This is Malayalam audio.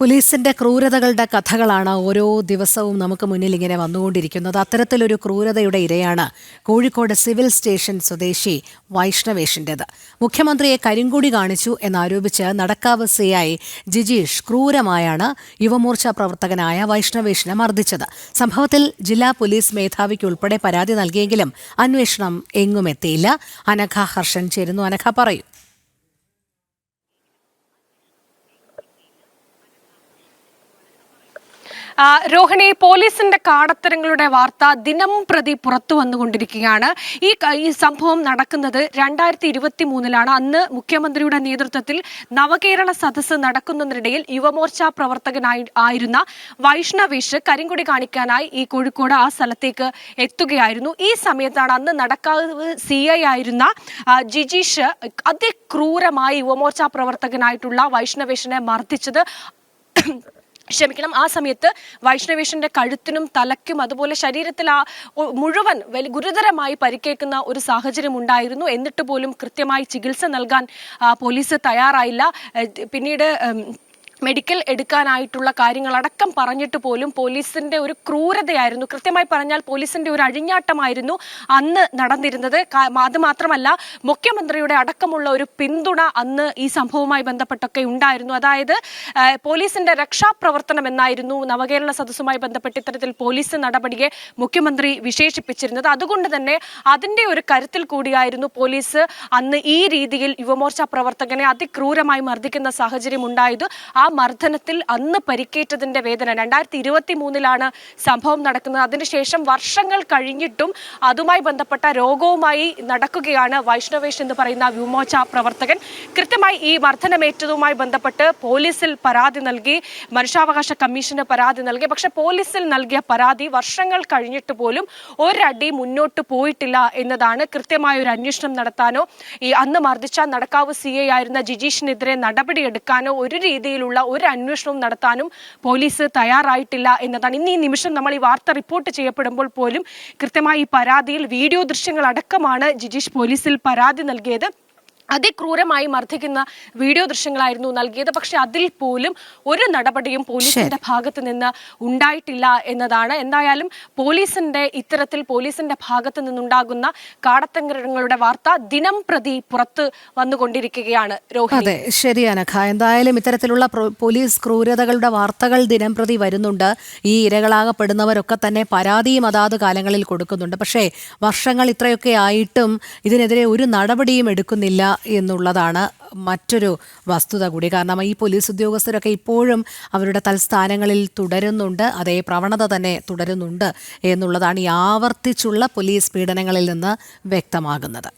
പോലീസിന്റെ ക്രൂരതകളുടെ കഥകളാണ് ഓരോ ദിവസവും നമുക്ക് മുന്നിൽ ഇങ്ങനെ വന്നുകൊണ്ടിരിക്കുന്നത്. അത്തരത്തിലൊരു ക്രൂരതയുടെ ഇരയാണ് കോഴിക്കോട് സിവിൽ സ്റ്റേഷൻ സ്വദേശി വൈഷ്ണവേഷിന്റെത്. മുഖ്യമന്ത്രിയെ കരിങ്കൂടി കാണിച്ചു എന്നാരോപിച്ച് നടക്കാവ് സി ഐ ജിജീഷ് ക്രൂരമായാണ് യുവമോർച്ച പ്രവർത്തകനായ വൈഷ്ണവേഷിനെ മർദ്ദിച്ചത്. സംഭവത്തിൽ ജില്ലാ പോലീസ് മേധാവിക്ക് ഉൾപ്പെടെ പരാതി നൽകിയെങ്കിലും അന്വേഷണം എങ്ങും എത്തിയില്ല. അനഘ ഹർഷൻ ചേരുന്നു. അനഘ പറയൂ. രോഹിണി പോലീസിന്റെ കാടത്തരങ്ങളുടെ വാർത്ത ദിനം പ്രതി പുറത്തു വന്നുകൊണ്ടിരിക്കുകയാണ്. ഈ സംഭവം നടക്കുന്നത് രണ്ടായിരത്തി ഇരുപത്തി മൂന്നിലാണ് അന്ന് മുഖ്യമന്ത്രിയുടെ നേതൃത്വത്തിൽ നവകേരള സദസ്സ് നടക്കുന്നതിനിടയിൽ യുവമോർച്ച പ്രവർത്തകനായി ആയിരുന്ന വൈഷ്ണവേഷ് കരിങ്കൊടി കാണിക്കാനായി ഈ കോഴിക്കോട് ആ സ്ഥലത്തേക്ക് എത്തുകയായിരുന്നു. ഈ സമയത്താണ് അന്ന് നടക്കാവ് സി ഐ ആയിരുന്ന ജിജീഷ് അതിക്രൂരമായി യുവമോർച്ച പ്രവർത്തകനായിട്ടുള്ള വൈഷ്ണവേഷിനെ മർദ്ദിച്ചത്. ക്ഷമിക്കണം. ആ സമയത്ത് വൈഷ്ണവേഷന്റെ കഴുത്തിനും തലയ്ക്കും അതുപോലെ ശരീരത്തിൽ ആ മുഴുവൻ വലിയ ഗുരുതരമായി പരിക്കേൽക്കുന്ന ഒരു സാഹചര്യം ഉണ്ടായിരുന്നു. എന്നിട്ട് പോലും കൃത്യമായി ചികിത്സ നൽകാൻ പോലീസ് തയ്യാറായില്ല. പിന്നീട് മെഡിക്കൽ എടുക്കാനായിട്ടുള്ള കാര്യങ്ങളടക്കം പറഞ്ഞിട്ട് പോലും പോലീസിന്റെ ഒരു ക്രൂരതയായിരുന്നു. കൃത്യമായി പറഞ്ഞാൽ പോലീസിന്റെ ഒരു അഴിഞ്ഞാട്ടമായിരുന്നു അന്ന് നടന്നിരുന്നത്. അത് മാത്രമല്ല മുഖ്യമന്ത്രിയുടെ അടക്കമുള്ള ഒരു പിന്തുണ അന്ന് ഈ സംഭവവുമായി ബന്ധപ്പെട്ടൊക്കെ ഉണ്ടായിരുന്നു. അതായത് പോലീസിന്റെ രക്ഷാപ്രവർത്തനം എന്നായിരുന്നു നവകേരള സദസ്സുമായി ബന്ധപ്പെട്ട് ഇത്തരത്തിൽ പോലീസ് നടപടിയെ മുഖ്യമന്ത്രി വിശേഷിപ്പിച്ചിരുന്നത്. അതുകൊണ്ട് തന്നെ അതിന്റെ ഒരു കരുത്തിൽ കൂടിയായിരുന്നു പോലീസ് അന്ന് ഈ രീതിയിൽ യുവമോർച്ച പ്രവർത്തകനെ അതിക്രൂരമായി മർദ്ദിക്കുന്ന സാഹചര്യം ഉണ്ടായത്. ആ മർദ്ദനത്തിൽ അന്ന് പരിക്കേറ്റതിന്റെ വേദന. രണ്ടായിരത്തി ഇരുപത്തി മൂന്നിലാണ് സംഭവം നടക്കുന്നത്. അതിനുശേഷം വർഷങ്ങൾ കഴിഞ്ഞിട്ടും അതുമായി ബന്ധപ്പെട്ട രോഗവുമായി നടക്കുകയാണ് വൈഷ്ണവേഷ് എന്ന് പറയുന്ന വ്യൂമോച്ച പ്രവർത്തകൻ. കൃത്യമായി ഈ മർദ്ദനമേറ്റതുമായി ബന്ധപ്പെട്ട് പോലീസിൽ പരാതി നൽകി. മനുഷ്യാവകാശ കമ്മീഷന് പരാതി നൽകി. പക്ഷെ പോലീസിൽ നൽകിയ പരാതി വർഷങ്ങൾ കഴിഞ്ഞിട്ട് പോലും ഒരടി മുന്നോട്ട് പോയിട്ടില്ല എന്നതാണ് കൃത്യമായ ഒരു അന്വേഷണം നടത്താനോ ഈ അന്ന് മർദ്ദിച്ച നടക്കാവ് സി ഐ ആയിരുന്ന ജിജീഷിനെതിരെ നടപടിയെടുക്കാനോ ഒരു രീതിയിലുള്ള ഒരു അന്വേഷണവും നടത്താനും പോലീസ് തയ്യാറായിട്ടില്ല എന്നതാണ്. ഇന്ന് ഈ നിമിഷം നമ്മൾ ഈ വാർത്ത റിപ്പോർട്ട് ചെയ്യപ്പെടുമ്പോൾ പോലും കൃത്യമായി ഈ പരാതിയിൽ വീഡിയോ ദൃശ്യങ്ങൾ അടക്കമാണ് ജിജീഷ് പോലീസിൽ പരാതി നൽകിയത്. അതിക്രൂരമായി മർദ്ദിക്കുന്ന വീഡിയോ ദൃശ്യങ്ങളായിരുന്നു നൽകിയത്. പക്ഷെ അതിൽ പോലും ഒരു നടപടിയും പോലീസിന്റെ ഭാഗത്ത് നിന്ന് ഉണ്ടായിട്ടില്ല എന്നതാണ്. എന്തായാലും പോലീസിന്റെ ഇത്തരത്തിൽ പോലീസിന്റെ ഭാഗത്ത് നിന്നുണ്ടാകുന്ന കാടത്തങ്കരങ്ങളുടെ വാർത്ത ദിനം പ്രതി പുറത്ത് വന്നുകൊണ്ടിരിക്കുകയാണ്. രോഹിത് അതെ ശരി അനഘ. എന്തായാലും ഇത്തരത്തിലുള്ള പോലീസ് ക്രൂരതകളുടെ വാർത്തകൾ ദിനം പ്രതി വരുന്നുണ്ട്. ഈ ഇരകളാകപ്പെടുന്നവരൊക്കെ തന്നെ പരാതിയും അതാത് കാലങ്ങളിൽ കൊടുക്കുന്നുണ്ട്. പക്ഷേ വർഷങ്ങൾ ഇത്രയൊക്കെ ആയിട്ടും ഇതിനെതിരെ ഒരു നടപടിയും എടുക്കുന്നില്ല എന്നുള്ളതാണ് മറ്റൊരു വസ്തുത കൂടി. കാരണം ഈ പോലീസ് ഉദ്യോഗസ്ഥരൊക്കെ ഇപ്പോഴും അവരുടെ തൽസ്ഥാനങ്ങളിൽ തുടരുന്നുണ്ട്. അതേ പ്രവണത തന്നെ തുടരുന്നുണ്ട് എന്നുള്ളതാണ് ഈ ആവർത്തിച്ചുള്ള പോലീസ് പീഡനങ്ങളിൽ നിന്ന് വ്യക്തമാകുന്നത്.